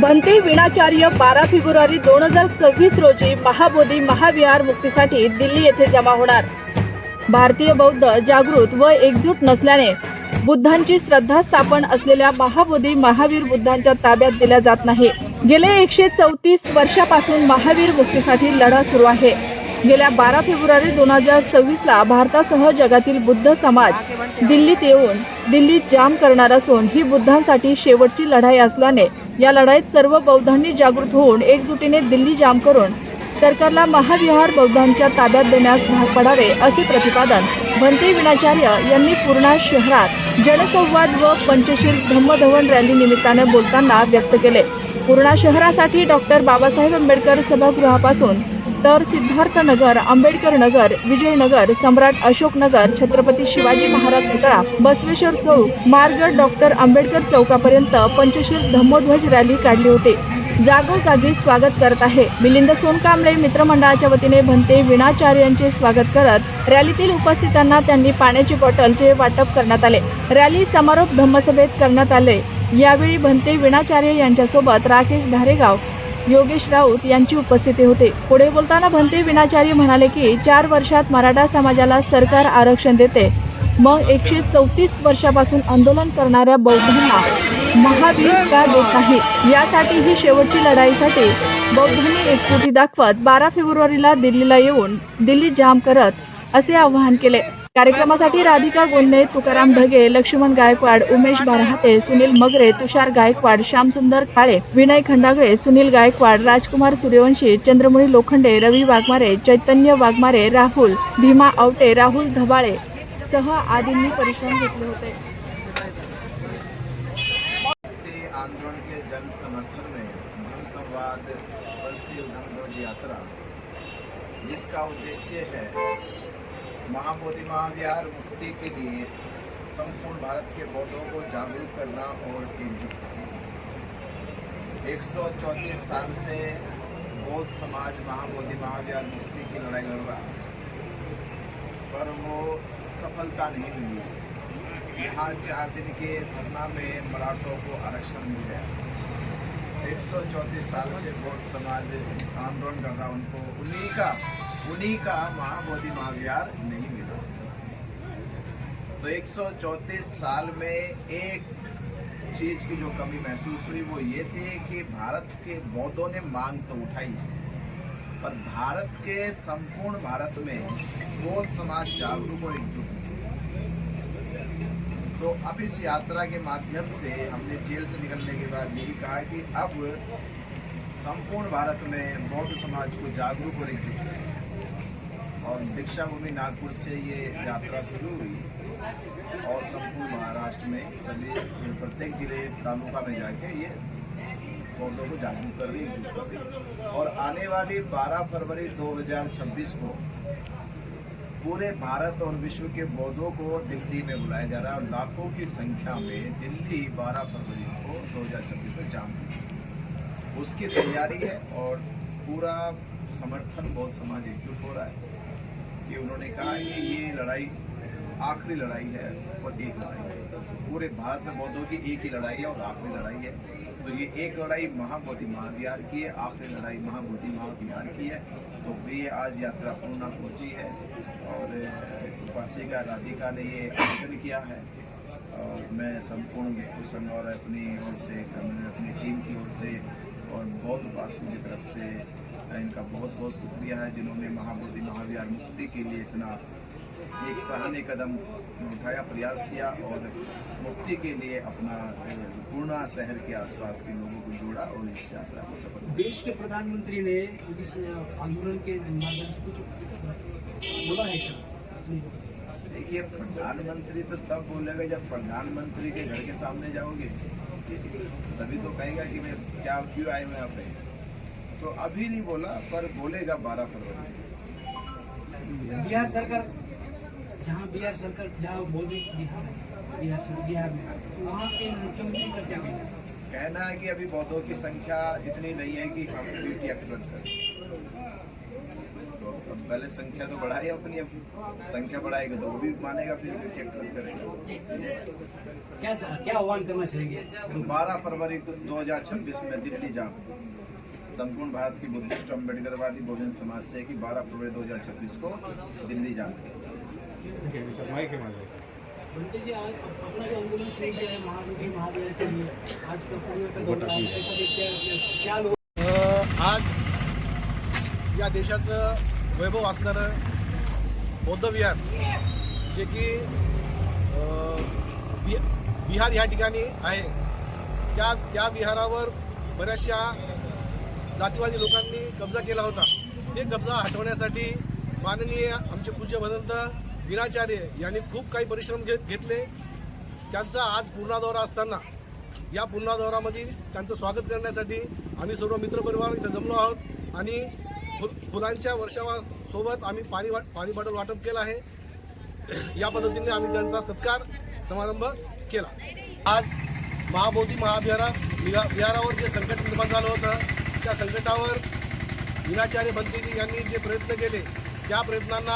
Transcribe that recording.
बनते विणाचार्य बारा फेब्रुवारी दोन हजार सव्वीस रोजी महाबोधी महाविहार मुक्तीसाठी दिल्ली येथे जमा होणार. भारतीय बौद्ध जागृत व एकजूट नसल्याने बुद्धांची श्रद्धा स्थापन असलेल्या महाबोधी महावीर बुद्धांच्या ताब्यात दिल्या जात नाही. गेले एकशे चौतीस वर्षापासून महावीर मुक्तीसाठी लढा सुरू आहे. गेल्या बारा फेब्रुवारी दोन हजार सव्वीस ला भारतासह जगातील बुद्ध समाज दिल्लीत येऊन दिल्लीत जाम करणार असून ही बुद्धांसाठी शेवटची लढाई असल्याने या लढाईत सर्व बौद्धांनी जागृत होऊन एकजुटीने दिल्ली जाम करून सरकारला महाविहार बौद्धांच्या ताब्यात देण्यास भाग पडावे असे प्रतिपादन भंते विनाचार्य यांनी पूर्णा शहरात जनसंवाद व पंचशील धम्मधवन रॅली निमित्ताने बोलताना व्यक्त केले. पूर्णा शहरासाठी डॉक्टर बाबासाहेब आंबेडकर सभागृहापासून तर सिद्धार्थ नगर आंबेडकर नगर विजयनगर सम्राट अशोक नगर छत्रपती शिवाजी महाराज पुतळा बसवेश्वर चौक मार्ग डॉक्टर आंबेडकर चौकापर्यंत पंचशील धम्मध्वज रॅली काढली होती. जागोजागी स्वागत करत आहे. मिलिंद सोनकांबळे मित्रमंडळाच्या वतीने भंते विणाचार्यांचे स्वागत करत रॅलीतील उपस्थितांना त्यांनी पाण्याची बॉटलचे वाटप करण्यात आले. रॅली समारोप धम्मसभेत करण्यात आले. यावेळी भंते विणाचार्य यांच्यासोबत राकेश धारेगाव योगेश राऊत यांची उपस्थिती होते. पुढे बोलताना भंते विनाचारी म्हणाले की चार वर्षात मराठा समाजाला सरकार आरक्षण देते. मग एकशे चौतीस वर्षापासून आंदोलन करणाऱ्या बौद्धांना महावीर का देत नाही. यासाठी ही शेवटची लढाईसाठी बौद्धांनी एकजुटी दाखवत बारा फेब्रुवारीला दिल्लीला येऊन दिल्ली जाम करत असे आवाहन केले. कार्यक्रमासाठी राधिका गोंदे तुकाराम ढगे लक्ष्मण गायकवाड उमेश बारहाते सुनील मगरे तुषार गायकवाड श्यामसुंदर काळे विनय खंडागळे सुनील गायकवाड राजकुमार सूर्यवंशी चंद्रमुळी लोखंडे रवी वाघमारे चैतन्य वाघमारे राहुल भीमा आवटे राहुल धबाळे सह आदींनी परिश्रम घेतले होते. आंदोलन के जन समर्थन में धर्म संवाद यात्रा जिसका उद्देश्य है महाबोधि महाविहार मुक्ति के लिए संपूर्ण भारत के बौद्धों को जागरूक करना और एकजुट करना। एक सौ चौंतीस साल से बौद्ध समाज महाबोधि महाविहार मुक्ति की लड़ाई लड़ रहा है, पर वो सफलता नहीं मिली। यहाँ चार दिन के धरना में मराठों को आरक्षण मिल गया। एक सौ चौंतीस साल से बौद्ध समाज आंदोलन कर रहा उनको उन्हीं का उन्हीं का महाबोधि महाविहार नहीं मिला। तो एक सौ चौंतीस साल में एक चीज़ की जो कमी महसूस हुई वो ये थी कि भारत के बौद्धों ने मांग तो उठाई, पर भारत के संपूर्ण भारत में बौद्ध समाज जागरूक और एकजुट तो अब इस यात्रा के माध्यम से हमने जेल से निकलने के बाद यही कहा कि अब संपूर्ण भारत में बौद्ध समाज को जागरूक और एकजुट और दीक्षा भूमि नागपुर से ये यात्रा शुरू हुई और संपूर्ण महाराष्ट्र में सभी प्रत्येक ज़िले तालुका में जाके ये पौधों को जागरूक कर रही है, और आने वाली 12 फरवरी 2026 को पूरे भारत और विश्व के बौद्धों को दिल्ली में बुलाया जा रहा है और लाखों की संख्या में दिल्ली 12 फरवरी को 2026 में जाम। उसकी तैयारी है और पूरा समर्थन बौद्ध समाज एकजुट हो रहा है कि उन्होंने कहा कि ये लड़ाई आखिरी लड़ाई है और एक लड़ाई है। पूरे भारत में बौद्धों की एक ही लड़ाई है और आखिरी लड़ाई है। तो ये एक लड़ाई महाबोधि महाविहार की है, आखिरी लड़ाई महाबोधि महाविहार की है। तो ये आज यात्रा पूर्णा पहुँची है और उपासिका राधिका ने ये आयोजन किया है। और मैं संपूर्ण संघ और अपनी ओर से, अपनी टीम की ओर से और बौद्ध उपासकों की तरफ़ से इनका बहुत बहुत शुक्रिया है जिन्होंने महाबोधि महाविहार मुक्ति के लिए इतना एक सराहनीय कदम उठाया प्रयास किया और मुक्ति के लिए अपना पूर्णा शहर के आसपास के लोगों को जोड़ा और इस यात्रा को सफल देश के प्रधानमंत्री ने इस आंदोलन के माध्यम से कुछ बोला है क्या? देखिए प्रधानमंत्री तो तब बोलेगा जब प्रधानमंत्री के घर के सामने जाओगे। तभी तो कहेगा कि मैं क्या क्यों आए मैं यहाँ पे तो अभी नहीं बोला पर बोलेगा बारह फरवरी। बिहार सरकार जहाँ बिहार सरकार जहाँ बोल बिहार बिहार में वहाँ के मुख्यमंत्री का क्या कहना है? कहना है कि अभी बौद्धों की संख्या इतनी नहीं है कि हम ड्यूटी एक्ट रद्द करें। तो पहले संख्या तो बढ़ाई अपनी अपनी संख्या बढ़ाएगा तो वो भी मानेगा फिर रिजेक्ट करेगा। क्या क्या आह्वान करना चाहिए बारह फरवरी को 2026 में दिल्ली जाम संपूर्ण भारत की बुद्धिस्ट अम्बेडकरवादी बहुजन समाज से कि 12 फरवरी 2026 को दिल्ली जाम बंटी जी आज अपना जो आंदोलन शुरू किया है महाबोधि महावीर के लिए आज का पूर्व का दौरा है, कैसा देखते हैं क्या लोग अ, आज या देशाचं वैभव असणारं बौद्ध विहार जे की बिहार या ठिकाणी आहे. त्या त्या विहारावर बऱ्याचशा जातीवादी लोकांनी कब्जा केला होता. ते कब्जा हटवण्यासाठी माननीय आमचे पूज्य भदंत विनाचार्य यांनी खूप काही परिश्रम घेत घेतले. त्यांचा आज पूर्णा दौरा असताना या पूर्णा दौरामध्ये त्यांचं स्वागत करण्यासाठी आम्ही सर्व मित्रपरिवार इथं जमलो आहोत आणि फु फुलांच्या वर्षावासोबत आम्ही पाणी वाट पाणी बॉटल वाटप केलं आहे. या पद्धतीने आम्ही त्यांचा सत्कार समारंभ केला. आज महाबोधी महाविहारा विहारावर जे संकट निर्माण झालं होतं त्या संकटावर विनाचार्य भंतेजी यांनी जे प्रयत्न केले त्या प्रयत्नांना